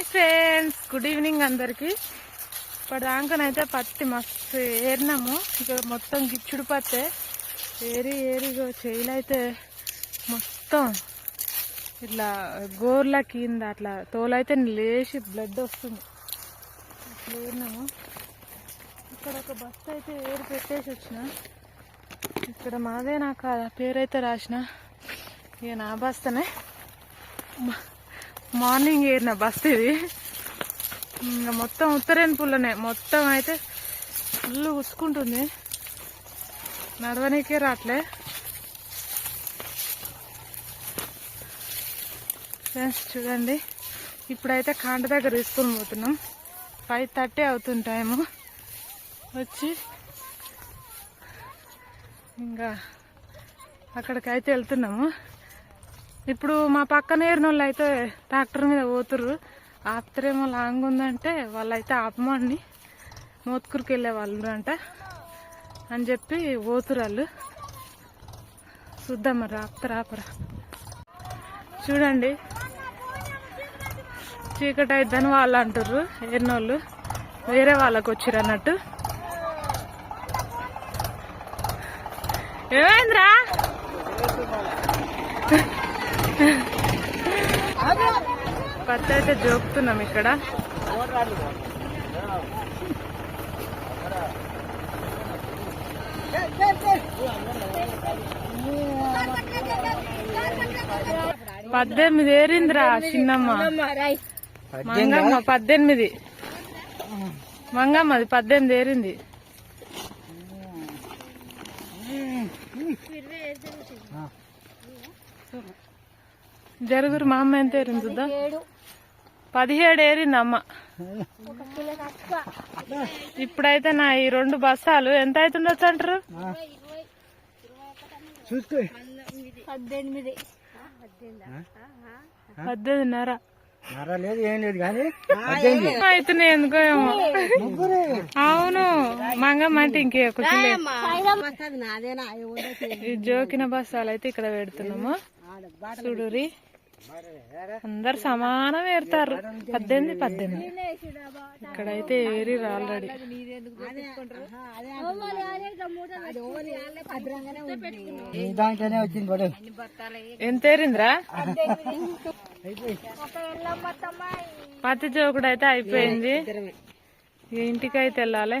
Hi friends good evening అందరికి. ఇప్పటిదాకానైతే పత్తి మస్తు ఏరినాము. ఇక మొత్తం గిచ్చుడు పత్తే. ఏరి ఏరిగో చేయిలైతే మొత్తం ఇట్లా గోర్ల కింద అట్లా తోలైతే లేచి బ్లడ్ వస్తుంది. అట్లా ఏరినాము. ఇక్కడ ఒక బస్సు అయితే ఏరి పెట్టేసి వచ్చిన. ఇక్కడ మాదే నాకు పేరైతే రాసిన. ఇక నా బస్తనే మార్నింగ్ ఏరిన బస్ ఇది. ఇంకా మొత్తం ఉత్తరేని పుల్లనే. మొత్తం అయితే ఫుల్ ఉసుకుంటుంది. నడవనీకే రావట్లే ఫ్రెండ్స్ చూడండి. ఇప్పుడైతే కాండ దగ్గర తీసుకొని పోతున్నాం. ఫైవ్ థర్టీ అవుతుంది టైము. వచ్చి ఇంకా అక్కడికైతే వెళ్తున్నాము. ఇప్పుడు మా పక్కన ఏరిన వాళ్ళు అయితే ట్రాక్టర్ మీద పోతుర్రు. ఆపుతారేమో లాంగ్ ఉందంటే వాళ్ళైతే ఆపమండి మోత్కూరుకి వెళ్ళే వాళ్ళు అంట అని చెప్పి పోతురు వాళ్ళు చూద్దాం మరి ఆపుతారా ఆపరా చూడండి. చీకటి అయిద్దని వాళ్ళు అంటారు ఏరిన వేరే వాళ్ళకి వచ్చిరు అన్నట్టు ఏమైందిరా? పత్తి అయితే జోకుతున్నాం ఇక్కడ. పద్దెనిమిది ఏరిందిరా చిన్నమ్మ. మంగమ్మ పద్దెనిమిది. మంగమ్మది పద్దెనిమిది ఏరింది. జరుగురు మా అమ్మ ఎంత ఏరింది చూద్దా. పదిహేడు ఏరింది అమ్మ ఇప్పుడైతే నా ఈ రెండు బస్తాలు ఎంత అవుతుండొచ్చు అంటారు పద్దెనిమిదిన్నర. నర లేదు ఏం లేదు కానీ అవుతున్నాయి ఎందుకో ఏమో. అవును మంగమ్మ అంటే ఇంకే జోకిన బస్తాలు అయితే ఇక్కడ పెడుతున్నాము. చూడురి అందరు సమానం ఏరుతారు. పద్దెనిమిది పద్దెనిమిది. ఇక్కడైతే ఏరిరు ఆల్రెడీ ఎంత ఏరిందిరా? పత్తి జోకుడు అయితే అయిపోయింది. ఇక ఇంటికి అయితే వెళ్ళాలి.